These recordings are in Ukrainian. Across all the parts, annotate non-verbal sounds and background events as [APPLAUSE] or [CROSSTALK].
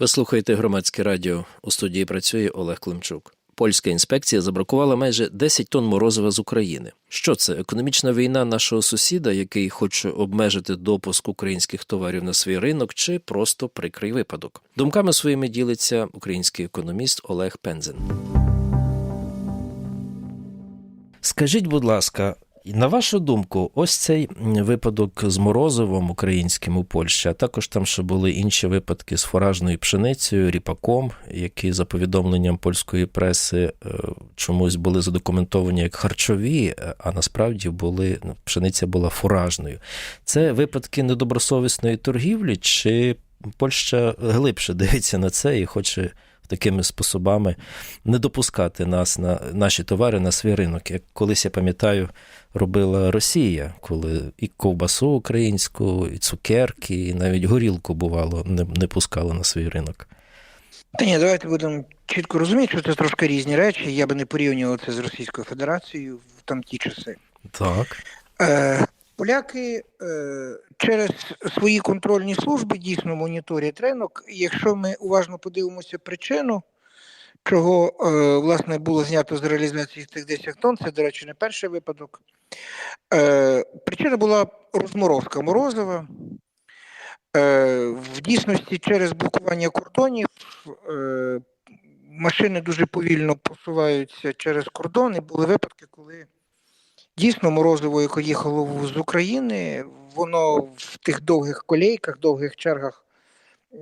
Ви слухаєте громадське радіо. У студії працює Олег Климчук. Польська інспекція забракувала майже 10 тонн морозива з України. Що це? Економічна війна нашого сусіда, який хоче обмежити допуск українських товарів на свій ринок, чи просто прикрий випадок? Думками своїми ділиться український економіст Олег Пензен. Скажіть, будь ласка, на вашу думку, ось цей випадок з морозивом українським у Польщі, а також там ще були інші випадки з фуражною пшеницею, ріпаком, які за повідомленням польської преси е, чомусь були задокументовані як харчові, е, а насправді були ну, пшениця була фуражною. Це випадки недобросовісної торгівлі, чи Польща глибше дивиться на це і хоче такими способами не допускати нас на наші товари на свій ринок. Як колись я пам'ятаю, робила Росія, коли і ковбасу українську, і цукерки, і навіть горілку бувало не, не пускала на свій ринок. Та ні, давайте будемо чітко розуміти, що це трошки різні речі. Я би не порівнював це з Російською Федерацією в там ті часи. Так. Е, поляки е, через свої контрольні служби дійсно моніторять ринок. І Якщо ми уважно подивимося причину, чого е, власне було знято з реалізації цих 10 тонн, це, до речі, не перший випадок. Е, причина була розморозка морозива. Е, в дійсності через блокування кордонів е, машини дуже повільно посуваються через кордони. Були випадки, коли дійсно морозиво, яке їхало з України, воно в тих довгих колейках, довгих чергах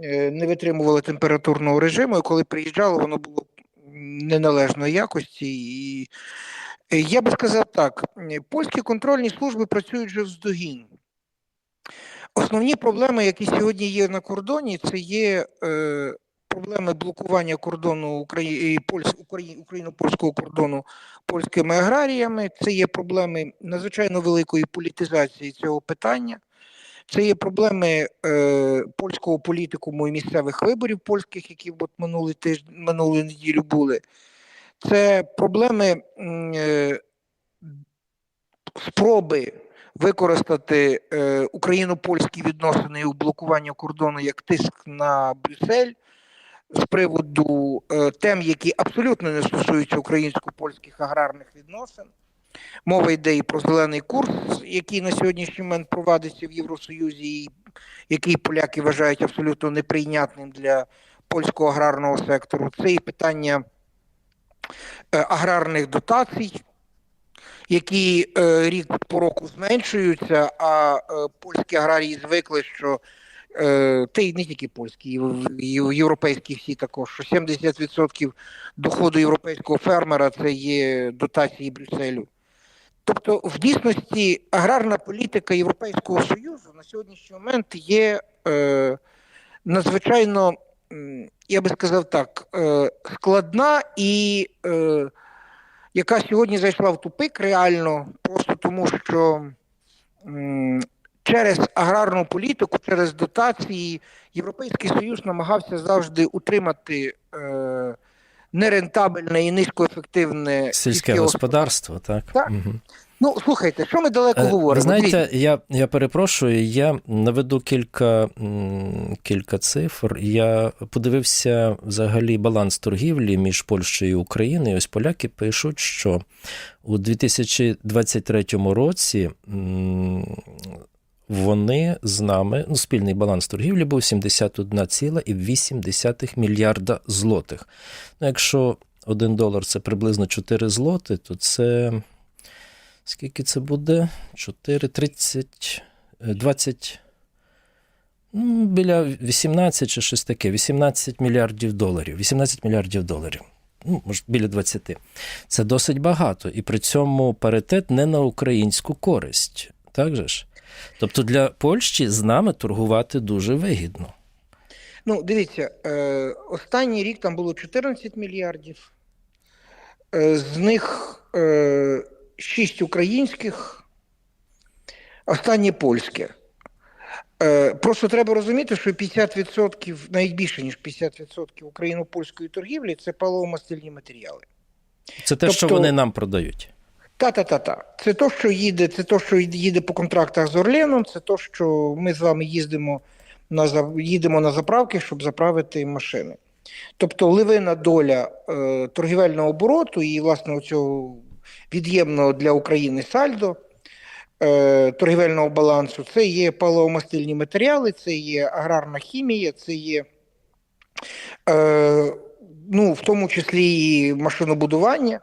е, не витримувало температурного режиму, і коли приїжджало, воно було неналежної якості. І е, я би сказав так: е, польські контрольні служби працюють вже вздогін. Основні проблеми, які сьогодні є на кордоні, це є е, проблеми блокування кордону Украї... Польсь... Украї... Україно-польського кордону польськими аграріями. Це є проблеми надзвичайно великої політизації цього питання. Це є проблеми е, польського політикуму і місцевих виборів польських, які от минулий тиждень, минулу неділю були. Це проблеми е, спроби використати е, україно-польські відносини у блокуванні кордону як тиск на Брюссель з приводу е, тем, які абсолютно не стосуються українсько-польських аграрних відносин. Мова йде і про зелений курс, який на сьогоднішній момент провадиться в Євросоюзі, і який поляки вважають абсолютно неприйнятним для польського аграрного сектору. Це і питання е, аграрних дотацій, які е, рік по року зменшуються, а польські аграрії звикли, що та й не тільки польські, і в- європейські всі також, що 70% доходу європейського фермера це є дотації Брюсселю. Тобто, в дійсності аграрна політика Європейського Союзу на сьогоднішній момент є е, надзвичайно, я би сказав так, е, складна і е, яка сьогодні зайшла в тупик реально, просто тому що через аграрну політику, через дотації Європейський Союз намагався завжди утримати е, нерентабельне і низькоефективне Сільське господарство, так? Так. Мгм. Ну, слухайте, що ми далеко Е, говоримо? Ви знаєте, я, я перепрошую, я наведу кілька, кілька цифр. Я подивився взагалі баланс торгівлі між Польщею і Україною. Ось поляки пишуть, що у 2023 році вони з нами, ну, спільний баланс торгівлі був 71,8 мільярда злотих. Ну, якщо 1 долар це приблизно 4 злоти, то це. Скільки це буде? 4, 30, е, 20, ну, біля 18 чи щось таке, 18 мільярдів доларів. 18 мільярдів доларів. Ну, може, біля 20. Це досить багато. І при цьому паритет не на українську користь. Так же ж? Тобто для Польщі з нами торгувати дуже вигідно. ну, дивіться, е, останній рік там було 14 мільярдів, е, з них е, 6 українських, останнє польське. Е, просто треба розуміти, що 50%, навіть більше, ніж 50% україно-польської торгівлі це паливо-мастильні матеріали. Це те, що Тобто- вони нам продають. Та-та-та-та. Це то, що їде, це то, що їде по контрактах з Орленом, це то, що ми з вами їздимо на, їдемо на заправки, щоб заправити машини. Тобто ливина доля е, торгівельного обороту і, власне, цього від'ємного для України сальдо е, торгівельного балансу це є паливомастильні матеріали, це є аграрна хімія, це є е, ну, в тому числі і машинобудування.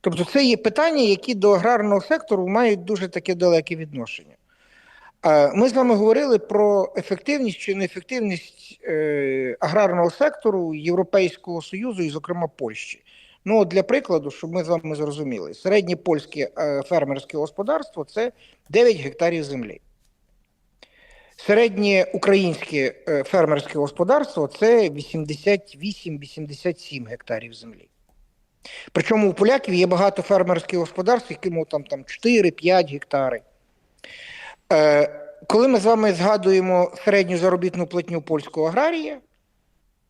Тобто це є питання, які до аграрного сектору мають дуже таке далеке відношення. Ми з вами говорили про ефективність чи неефективність е, аграрного сектору Європейського Союзу і, зокрема, Польщі. Ну, для прикладу, щоб ми з вами зрозуміли, середнє польське е, фермерське господарство це 9 гектарів землі. Середнє українське е, фермерське господарство це 88-87 гектарів землі. Причому у поляків є багато фермерських господарств, яким там, там 4-5 гектари. Е, коли ми з вами згадуємо середню заробітну платню польського аграрія,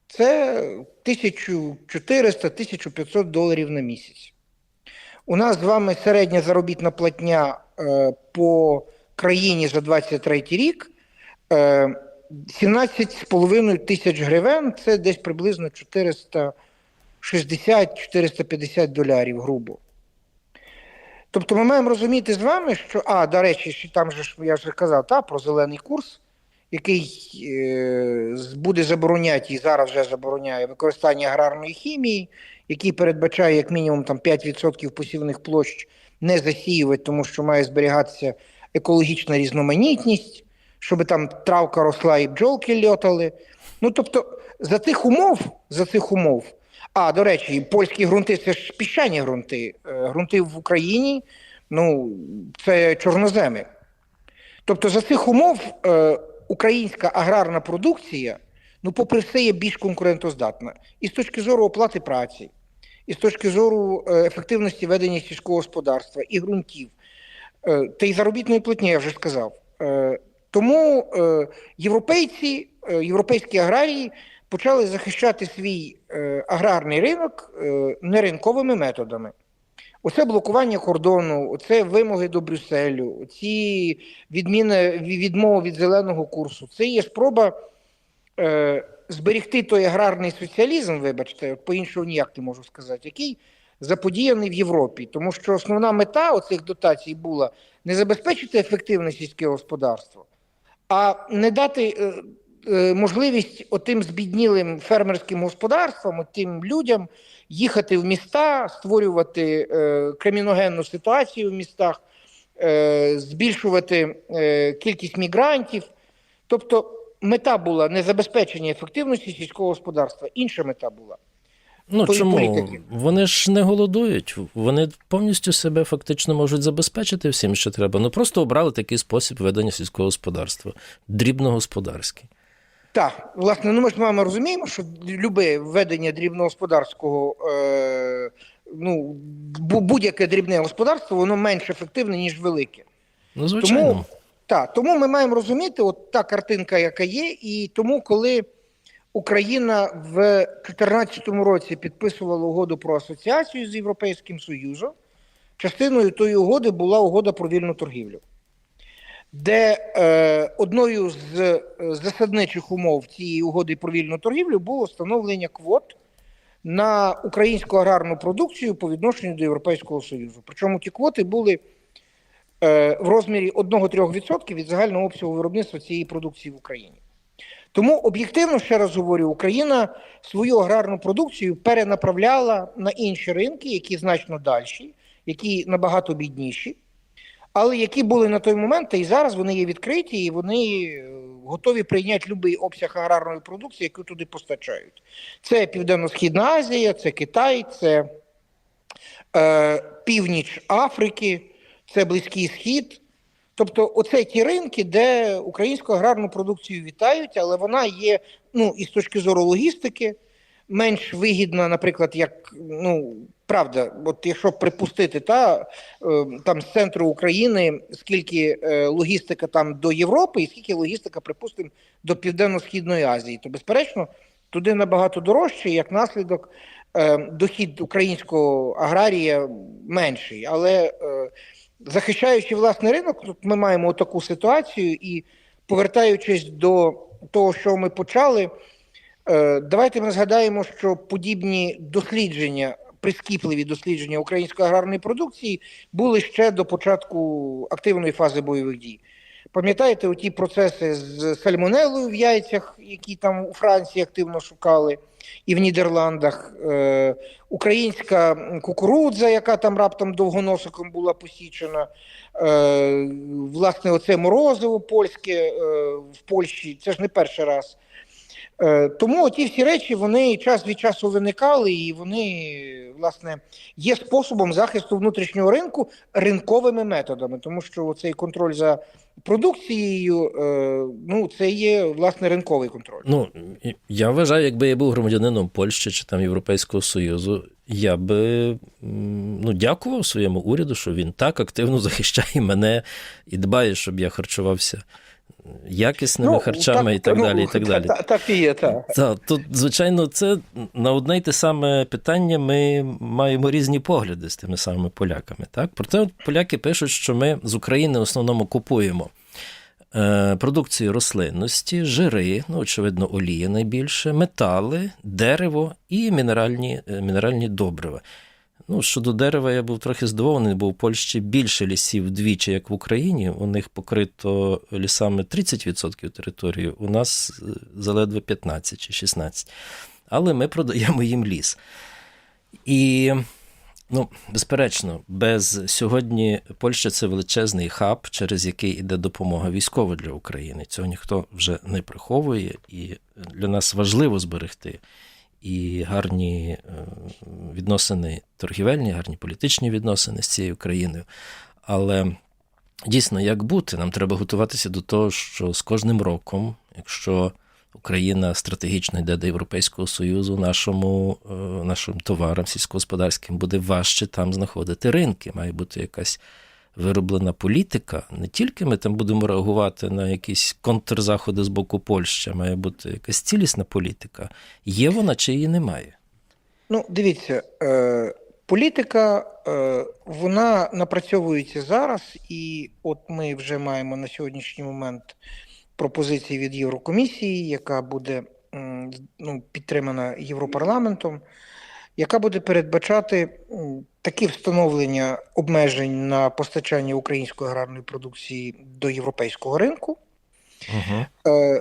це 1400-1500 доларів на місяць. У нас з вами середня заробітна платня е, по країні за 23 рік е, 17,5 тисяч гривень, це десь приблизно 460-450 долярів, грубо. Тобто ми маємо розуміти з вами, що, а, до речі, там же я вже казав, та, про зелений курс, який е, буде забороняти і зараз вже забороняє використання аграрної хімії, який передбачає як мінімум там 5% посівних площ не засіювати, тому що має зберігатися екологічна різноманітність, щоб там травка росла і бджолки льотали. Ну тобто, за тих умов, за цих умов. А, до речі, польські ґрунти це ж піщані ґрунти. Е, Ґрунти в Україні, ну, це чорноземи. Тобто, за цих умов е, українська аграрна продукція, ну, попри все, є більш конкурентоздатна. І з точки зору оплати праці, і з точки зору е, ефективності ведення сільського господарства і ґрунтів, е, та й заробітної платні, я вже сказав. Е, тому е, європейці, е, європейські аграрії почали захищати свій е, аграрний ринок е, неринковими методами. Оце блокування кордону, оце вимоги до Брюсселю, ці відміни відмови від зеленого курсу. Це є спроба е, зберегти той аграрний соціалізм, вибачте, по-іншому ніяк не можу сказати, який заподіяний в Європі. Тому що основна мета оцих дотацій була не забезпечити ефективне сільське господарство, а не дати е, можливість отим збіднілим фермерським господарствам, тим людям їхати в міста, створювати е, криміногенну ситуацію в містах, е, збільшувати е, кількість мігрантів. Тобто мета була не забезпечення ефективності сільського господарства, інша мета була. Ну чому? політики. Вони ж не голодують, вони повністю себе фактично можуть забезпечити всім, що треба. Ну просто обрали такий спосіб ведення сільського господарства, дрібногосподарський. Так, власне, ну ми ж вами розуміємо, що любе ведення дрібногосподарського, е, ну, будь-яке дрібне господарство, воно менш ефективне, ніж велике. Ну, звичайно. Тому, так, тому ми маємо розуміти, от та картинка, яка є, і тому, коли Україна в 2014 році підписувала угоду про асоціацію з Європейським Союзом, частиною тої угоди була угода про вільну торгівлю, де е, одною з е, засадничих умов цієї угоди про вільну торгівлю було встановлення квот на українську аграрну продукцію по відношенню до Європейського Союзу. Причому ті квоти були е, в розмірі 1-3% від загального обсягу виробництва цієї продукції в Україні. Тому об'єктивно, ще раз говорю, Україна свою аграрну продукцію перенаправляла на інші ринки, які значно дальші, які набагато бідніші, але які були на той момент, і зараз вони є відкриті, і вони е, готові прийняти будь-який обсяг аграрної продукції, яку туди постачають. Це Південно-Східна Азія, це Китай, це е, північ Африки, це Близький Схід. Тобто, оце ті ринки, де українську аграрну продукцію вітають, але вона є, ну, і з точки зору логістики, менш вигідна, наприклад, як, ну, правда, от якщо припустити, та, е, там з центру України, скільки е, логістика там до Європи, і скільки логістика, припустимо, до Південно-Східної Азії, то, безперечно, туди набагато дорожче, як наслідок, е, дохід українського аграрія менший. Але захищаючи власний ринок, тут ми маємо таку ситуацію, і повертаючись до того, що ми почали, давайте ми згадаємо, що подібні дослідження, прискіпливі дослідження української аграрної продукції були ще до початку активної фази бойових дій. Пам'ятаєте, оті процеси з сальмонелою в яйцях, які там у Франції активно шукали, і в Нідерландах, е, українська кукурудза, яка там раптом довгоносиком була посічена, е, власне, оце морозиво польське е, в Польщі, це ж не перший раз. Е, Тому ті всі речі вони час від часу виникали, і вони, власне, є способом захисту внутрішнього ринку ринковими методами, тому що цей контроль за продукцією, е, ну, це є власне ринковий контроль. Ну, я вважаю, якби я був громадянином Польщі чи там Європейського Союзу, я би ну, дякував своєму уряду, що він так активно [LAUGHS] захищає мене і дбає, щоб я харчувався якісними харчами і так ну, далі. і так далі. Так, так і є, так. Так, тут, звичайно, це на одне й те саме питання. Ми маємо різні погляди з тими самими поляками. Так? Проте от поляки пишуть, що ми з України в основному купуємо е, продукцію рослинності, жири, ну, очевидно, олія найбільше, метали, дерево і мінеральні, е, мінеральні добрива. Ну, щодо дерева, я був трохи здивований, бо в Польщі більше лісів вдвічі, як в Україні. У них покрито лісами 30% території, у нас е, заледве 15 чи 16. Але ми продаємо їм ліс. І, ну, безперечно, без сьогодні Польща це величезний хаб, через який йде допомога військова для України. Цього ніхто вже не приховує, і для нас важливо зберегти і гарні е, відносини торгівельні, гарні політичні відносини з цією країною. Але дійсно, як бути, нам треба готуватися до того, що з кожним роком, якщо Україна стратегічно йде до Європейського Союзу, нашому, е, нашим товарам сільськогосподарським буде важче там знаходити ринки. Має бути якась вироблена політика. Не тільки ми там будемо реагувати на якісь контрзаходи з боку Польщі, має бути якась цілісна політика. Є вона чи її немає? Ну, дивіться, е, політика е, вона напрацьовується зараз, і от ми вже маємо на сьогоднішній момент пропозиції від Єврокомісії, яка буде ну, підтримана Європарламентом, яка буде передбачати такі встановлення обмежень на постачання української аграрної продукції до європейського ринку. Угу.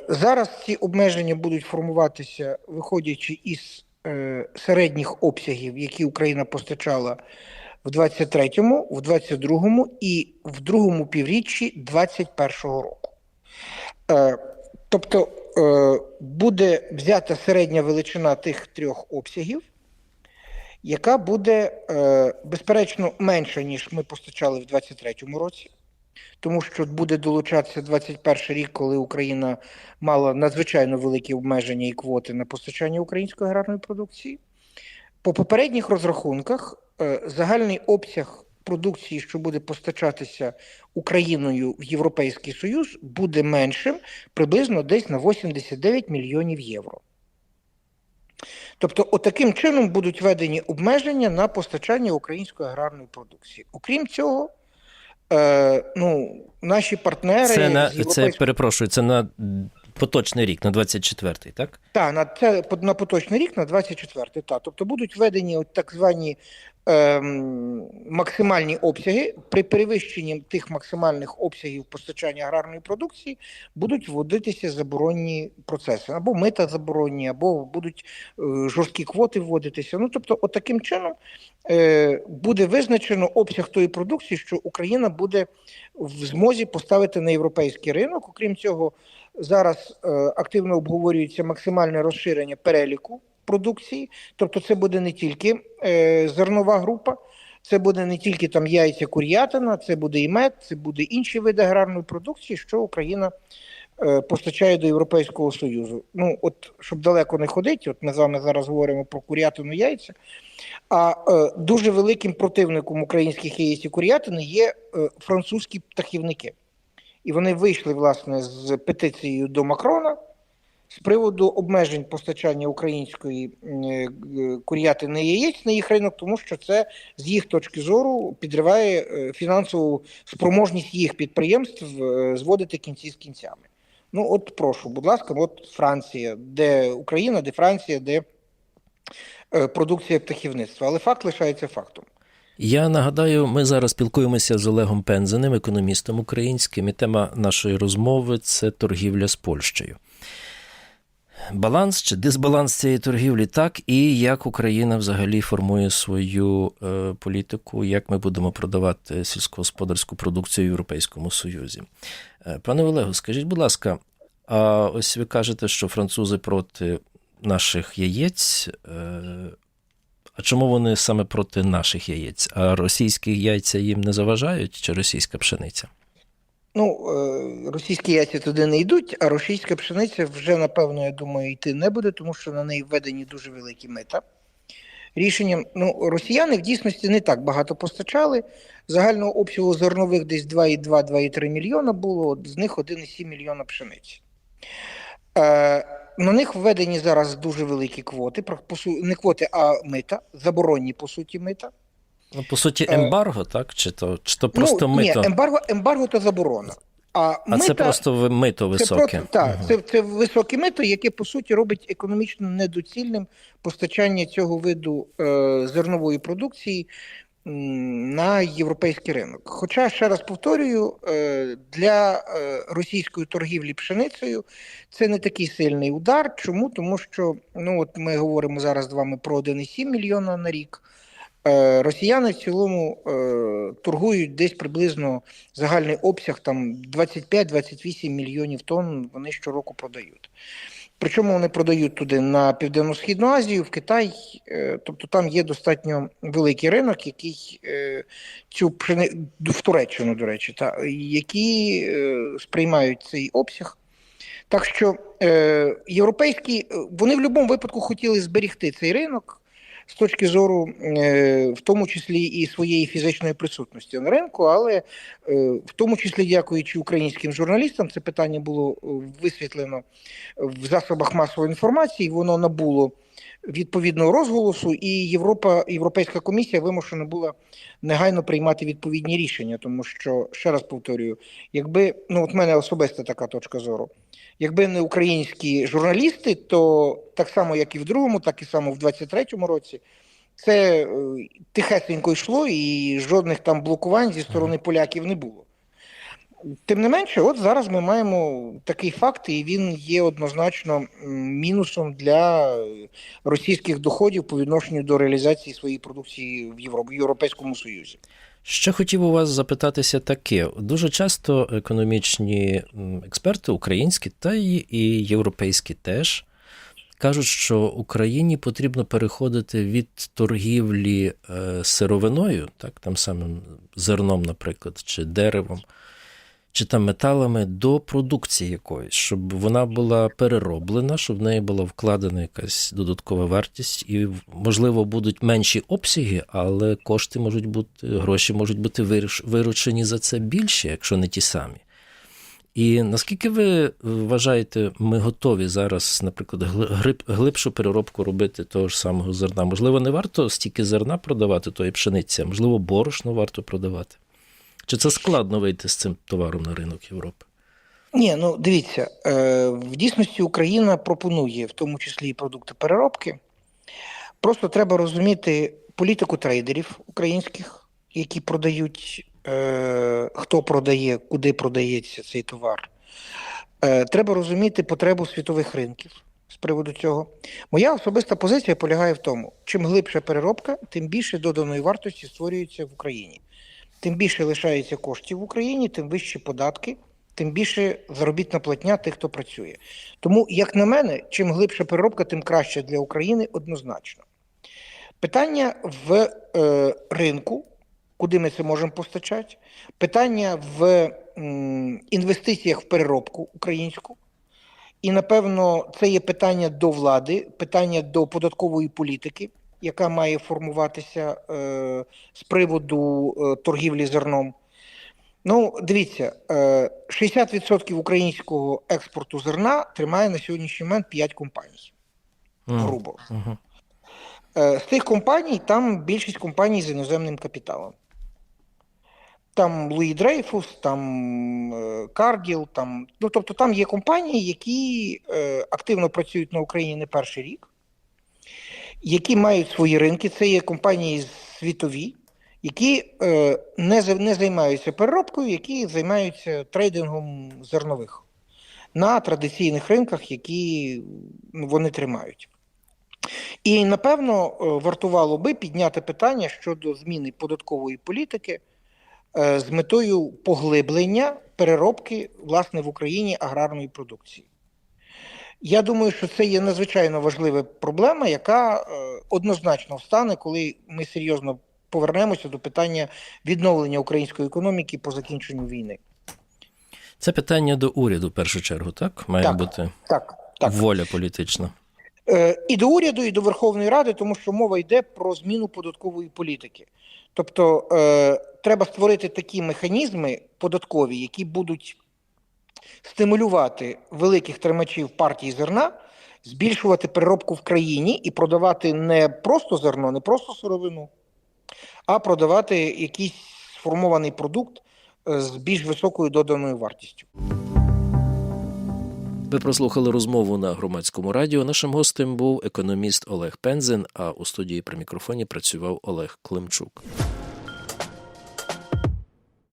Зараз ці обмеження будуть формуватися, виходячи із е, середніх обсягів, які Україна постачала в 23-му, в 22-му і в другому півріччі 21-го року. Е, Тобто буде взята середня величина тих трьох обсягів, яка буде, е, безперечно, менша, ніж ми постачали в 23-му році тому що буде долучатися 21 рік, коли Україна мала надзвичайно великі обмеження і квоти на постачання української аграрної продукції. По попередніх розрахунках е, загальний обсяг продукції, що буде постачатися Україною в Європейський Союз, буде меншим приблизно десь на 89 мільйонів євро. Тобто, отаким чином будуть введені обмеження на постачання української аграрної продукції. Окрім цього, Е, ну, наші партнери Це на це перепрошую, це на поточний рік, на 24-й, так? Та, на це на поточний рік, на 24-й, та. Тобто будуть введені от так звані ем, максимальні обсяги. При перевищенні тих максимальних обсягів постачання аграрної продукції будуть вводитися заборонні процеси. Або мита заборонні, або будуть е, жорсткі квоти вводитися. Ну, тобто, от таким чином е, буде визначено обсяг тої продукції, що Україна буде в змозі поставити на європейський ринок. Окрім цього, зараз е, активно обговорюється максимальне розширення переліку продукції. Тобто, це буде не тільки е, зернова група, це буде не тільки там яйця, кур'ятина, це буде і мед, це буде інші види аграрної продукції, що Україна е, постачає до Європейського Союзу. Ну, от щоб далеко не ходити, от ми з вами зараз говоримо про кур'ятину яйця. А е, дуже великим противником українських яєць і кур'ятини є е, французькі птахівники. І вони вийшли власне з петицією до Макрона з приводу обмежень постачання української е, кур'ятини яєць на їх ринок, тому що це з їх точки зору підриває е, фінансову спроможність їх підприємств е, зводити кінці з кінцями. Ну, от прошу, будь ласка, от Франція, де Україна, де Франція, де продукція птахівництва. Але факт лишається фактом. Я нагадаю, ми зараз спілкуємося з Олегом Пензеним, економістом українським, і тема нашої розмови це торгівля з Польщею. Баланс чи дисбаланс цієї торгівлі, так, і як Україна взагалі формує свою е, політику, як ми будемо продавати сільськогосподарську продукцію в Європейському Союзі. Е, пане Олегу, скажіть, будь ласка, а ось ви кажете, що французи проти наших яєць. Е, а чому вони саме проти наших яєць? А російські яйця їм не заважають чи російська пшениця? Ну, е, російські яйця туди не йдуть, а російська пшениця вже, напевно, я думаю, йти не буде, тому що на неї введені дуже великі мита. Рішенням, ну, росіяни в дійсності не так багато постачали. Загального обсягу зернових десь 2,2-2,3 мільйона було, з них 1,7 мільйона пшениці. Е, на них введені зараз дуже великі квоти, не квоти, а мита, заборонні, по суті, мита. Ну, по суті, Е, ембарго, так? Чи то, чи то просто ну, мито? Ні, ембарго, ембарго то заборона. А, а мита, це просто мито Це високе. просто так, Мгм. це, це високе мито, яке по суті робить економічно недоцільним постачання цього виду е, зернової продукції на європейський ринок. Хоча ще раз повторюю, е, для е, російської торгівлі пшеницею це не такий сильний удар. Чому? Тому що ну от ми говоримо зараз з вами про 1,7 мільйона на рік. Е, Росіяни в цілому е, торгують десь приблизно загальний обсяг там 25-28 мільйонів тонн вони щороку продають. Причому вони продають туди на Південно-Східну Азію, в Китай, е, тобто там є достатньо великий ринок, який цю пшени... в Туреччину, до речі, та, які сприймають цей обсяг. Так що європейські, вони в будь-якому випадку хотіли зберегти цей ринок з точки зору, е, в тому числі і своєї фізичної присутності на ринку, але е, в тому числі дякуючи українським журналістам, це питання було е, висвітлено в засобах масової інформації. Воно набуло відповідного розголосу, і Європа, Європейська комісія вимушена була негайно приймати відповідні рішення, тому що ще раз повторюю, якби ну от мене особиста така точка зору. Якби не українські журналісти, то так само, як і в другому, так і само в 23-му році, це е, тихесенько йшло, і жодних там блокувань зі сторони поляків не було. Тим не менше, от зараз ми маємо такий факт, і він є однозначно мінусом для російських доходів по відношенню до реалізації своєї продукції в Євро- в Європейському Союзі. Ще хотів у вас запитатися таке: дуже часто економічні експерти, українські та і європейські теж кажуть, що Україні потрібно переходити від торгівлі е, сировиною, так, там самим зерном, наприклад, чи деревом, чи там металами до продукції якоїсь, щоб вона була перероблена, щоб в неї була вкладена якась додаткова вартість, і можливо будуть менші обсяги, але кошти можуть бути, гроші можуть бути виручені за це більше, якщо не ті самі. І наскільки ви вважаєте, ми готові зараз, наприклад, глиб- глибшу переробку робити того ж самого зерна? Можливо, не варто стільки зерна продавати, тої пшениці, а можливо, борошно варто продавати? Чи це складно вийти з цим товаром на ринок Європи? Ні, ну дивіться, е, в дійсності Україна пропонує в тому числі і продукти переробки. Просто треба розуміти політику трейдерів українських, які продають, е, хто продає, куди продається цей товар. Е, треба розуміти потребу світових ринків з приводу цього. Моя особиста позиція полягає в тому, чим глибша переробка, тим більше доданої вартості створюється в Україні. Тим більше лишається коштів в Україні, тим вищі податки, тим більше заробітна платня тих, хто працює. Тому, як на мене, чим глибша переробка, тим краще для України однозначно. Питання в е, ринку, куди ми це можемо постачати, питання в м, інвестиціях в переробку українську. І, напевно, це є питання до влади, питання до податкової політики, яка має формуватися е, з приводу е, торгівлі зерном. Ну, дивіться, е, 60% українського експорту зерна тримає на сьогоднішній момент 5 компаній, грубо. Мгм. Е, З тих компаній там більшість компаній з іноземним капіталом. Там Луї Дрейфус, там е, Каргіл, там, ну тобто там є компанії, які е, активно працюють на Україні не перший рік, які мають свої ринки. Це є компанії світові, які е, не, не займаються переробкою, які займаються трейдингом зернових на традиційних ринках, які вони тримають. І напевно е, вартувало би підняти питання щодо зміни податкової політики е, з метою поглиблення переробки власне в Україні аграрної продукції. Я думаю, що це є надзвичайно важлива проблема, яка е, однозначно встане, коли ми серйозно повернемося до питання відновлення української економіки по закінченню війни. Це питання до уряду в першу чергу, так? Має Так. бути Так, так. воля політична. Е, і до уряду, і до Верховної Ради, тому що мова йде про зміну податкової політики. Тобто е, треба створити такі механізми податкові, які будуть стимулювати великих тримачів партії зерна, збільшувати переробку в країні і продавати не просто зерно, не просто сировину, а продавати якийсь сформований продукт е, з більш високою доданою вартістю. Ви прослухали розмову на громадському радіо. Нашим гостем був економіст Олег Пензен, а у студії при мікрофоні працював Олег Климчук.